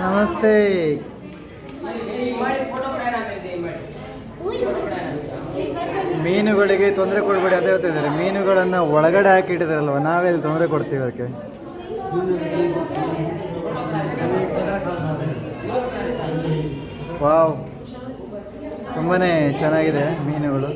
ನಮಸ್ತೆ. ಮೀನುಗಳಿಗೆ ತೊಂದರೆ ಕೊಡಬೇಡಿ ಅಂತ ಹೇಳ್ತಿದ್ದಾರೆ ಮೀನುಗಳನ್ನು ಒಳಗಡೆ ಹಾಕಿಟ್ಟಿದಾರಲ್ವ ನಾವೆಲ್ಲಿ ತೊಂದರೆ ಕೊಡ್ತೀವಿ ಅದಕ್ಕೆ? ವಾವ್. ತುಂಬಾ ಚೆನ್ನಾಗಿದೆ ಮೀನುಗಳು.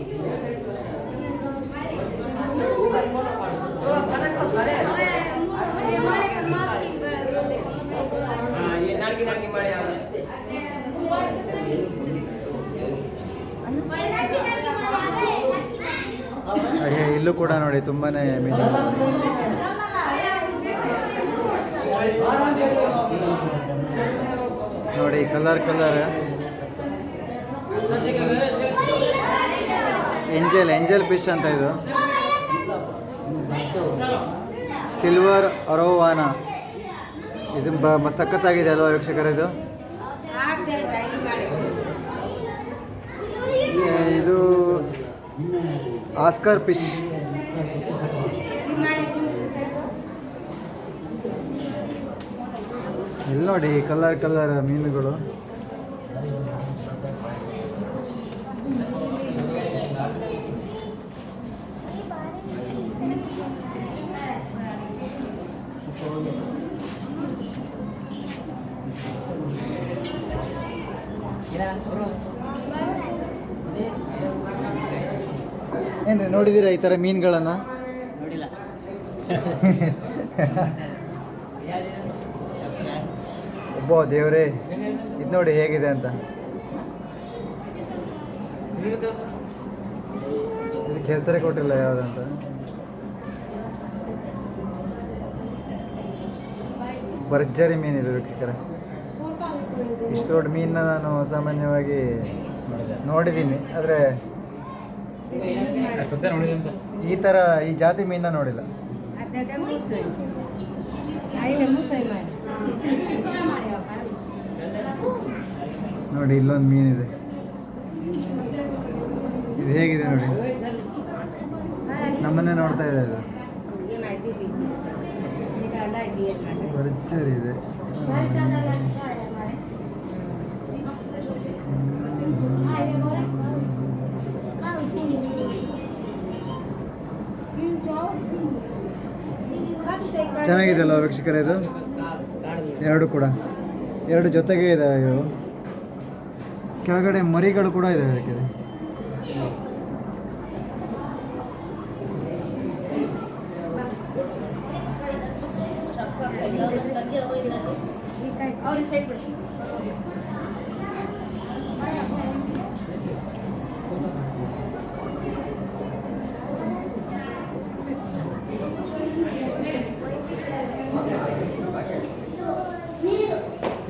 ಹಾಗೆ ಇಲ್ಲೂ ಕೂಡ ನೋಡಿ ತುಂಬಾನೇ ಮೀನು. ನೋಡಿ colour colour. Angel angel fish ಅಂತ ಇದು. ಸಿಲ್ವರ್ ಅರೋವಾನ ಇದು ಬ ಸಖತ್ತಾಗಿದೆ ಅಲ್ವಾ ವೀಕ್ಷಕರ ಇದು? ಇದು ಆಸ್ಕರ್ ಫಿಶ್. ಇಲ್ಲಿ ನೋಡಿ ಕಲರ್ ಕಲರ್ ಮೀನುಗಳು. ಏನ್ರಿ ನೋಡಿದ್ದೀರಾ ಈ ಥರ ಮೀನುಗಳನ್ನು? ನೋಡಿಲ್ಲ. ಒಬ್ಬ ದೇವರೇ ಇದು ನೋಡಿ ಹೇಗಿದೆ ಅಂತ. ಇದಕ್ಕೆ ಹೆಸರೇ ಕೊಟ್ಟಿಲ್ಲ ಯಾವುದಂತ ಭರ್ಜರಿ ಮೀನಿದೆ ವೀಕ್ಷಕರ ಇಷ್ಟು ದೊಡ್ಡ ಮೀನನ್ನ ನಾನು ಸಾಮಾನ್ಯವಾಗಿ ನೋಡಿದ್ದೀನಿ ಆದರೆ ಈ ಥರ ಈ ಜಾತಿ ಮೀನನ್ನ ನೋಡಿಲ್ಲ. ನೋಡಿ ಇಲ್ಲೊಂದು ಮೀನಿದೆ. ಇದು ಹೇಗಿದೆ ನೋಡಿ? ನಮ್ಮನ್ನೇ ನೋಡ್ತಾ ಇದೆ ಇದು ಭರ್ಜರಿ ಇದೆ. ಚೆನ್ನಾಗಿದೆ ವೀಕ್ಷಕರ ವೀಕ್ಷಕರೇ ಇದು? ಎರಡು ಕೂಡ. ಎರಡು ಜೊತೆಗೆ ಇದೆ ಇವು ಕೆಳಗಡೆ ಮರಿಗಳು ಕೂಡ ಇದೆ ಅದಕ್ಕೆ.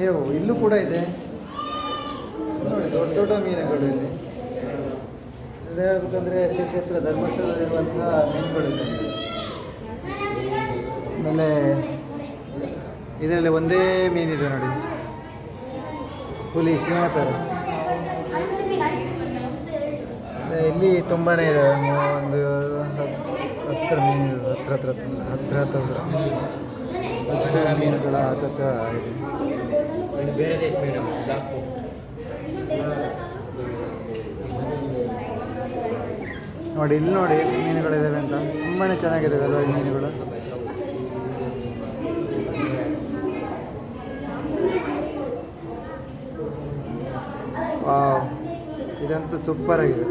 ಏವು ಇಲ್ಲೂ ಕೂಡ ಇದೆ. ನೋಡಿ, ದೊಡ್ಡ ದೊಡ್ಡ ಮೀನುಗಳು ಇಲ್ಲಿ. ಹೇಳ್ಬೇಕಂದ್ರೆ ಶ್ರೀ ಕ್ಷೇತ್ರ ಧರ್ಮಸ್ಥಳದಲ್ಲಿರುವಂತಹ ಮೀನುಗಳಿದೆ ಆಮೇಲೆ ಇದರಲ್ಲಿ ಒಂದೇ ಮೀನಿದೆ ನೋಡಿ. ಹುಲಿ, ಸಿಂಹ ಥರ ಇಲ್ಲಿ ತುಂಬಾ ಇದೆ. ಒಂದು ಹತ್ತಿರ ಮೀನು ಹತ್ರ ಹತ್ರ ಹತ್ರ ಹತ್ರ. ಮೀನುಗಳ ಹತ್ರ ಇದೆ. ಬೇರೆ ದೇಶ ಮೇಡಮ್ ಬ್ಲಾಕ್ ನೋಡಿ ಇಲ್ಲಿ ನೋಡಿ ಎಷ್ಟು ಮೀನುಗಳಿದ್ದಾವೆ ಅಂತ. ತುಂಬಾ ಚೆನ್ನಾಗಿದ್ದಾವೆ ಅಲ್ವಾ ಈ ಮೀನುಗಳು? ವಾವ್ ಇದಂತೂ ಸೂಪರ್ ಆಗಿದೆ.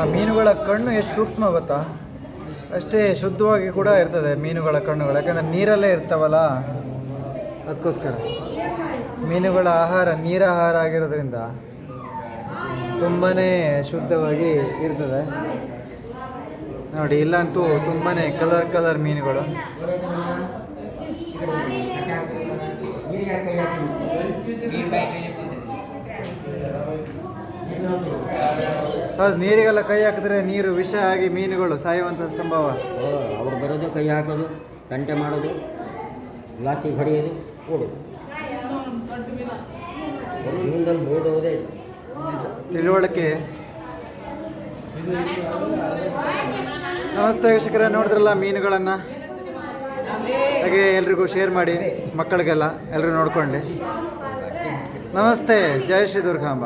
ಆ ಮೀನುಗಳ ಕಣ್ಣು ಎಷ್ಟು ಸೂಕ್ಷ್ಮ ಗೊತ್ತಾ? ಅಷ್ಟೇ ಶುದ್ಧವಾಗಿ ಕೂಡ ಇರ್ತದೆ ಮೀನುಗಳ ಕಣ್ಣುಗಳು, ಯಾಕಂದರೆ ನೀರಲ್ಲೇ ಇರ್ತಾವಲ್ಲ? ಅದಕ್ಕೋಸ್ಕರ. ಮೀನುಗಳ ಆಹಾರ ನೀರಾಹಾರ ಆಗಿರೋದ್ರಿಂದ ತುಂಬಾ ಶುದ್ಧವಾಗಿ ಇರ್ತದೆ. ನೋಡಿ, ಇಲ್ಲಂತೂ ತುಂಬಾ ಕಲರ್ ಕಲರ್ ಮೀನುಗಳು. ಹೌದು ನೀರಿಗೆಲ್ಲ ಕೈ ಹಾಕಿದ್ರೆ ನೀರು ವಿಷ ಆಗಿ ಮೀನುಗಳು ಸಾಯುವಂಥ ಸಂಭವ. ಅವ್ರು ಬರೋದು ಕೈ ಹಾಕೋದು ತಂಟೆ ಮಾಡೋದು ಲಾಚಿ ಹೊಡೆಯೋದು ಓಡೋದು ಓಡೋದೇ ತಿಳುವಳಿಕೆ. ನಮಸ್ತೆ ವೀಕ್ಷಕರೇ ನೋಡಿದ್ರಲ್ಲ ಮೀನುಗಳನ್ನು? ಹಾಗೆ ಎಲ್ರಿಗೂ ಶೇರ್ ಮಾಡಿ ಮಕ್ಕಳಿಗೆಲ್ಲ ಎಲ್ಲರೂ ನೋಡ್ಕೊಳ್ಳಿ ನಮಸ್ತೆ ಜಯ ಶ್ರೀ ದುರ್ಗಾಂಬ.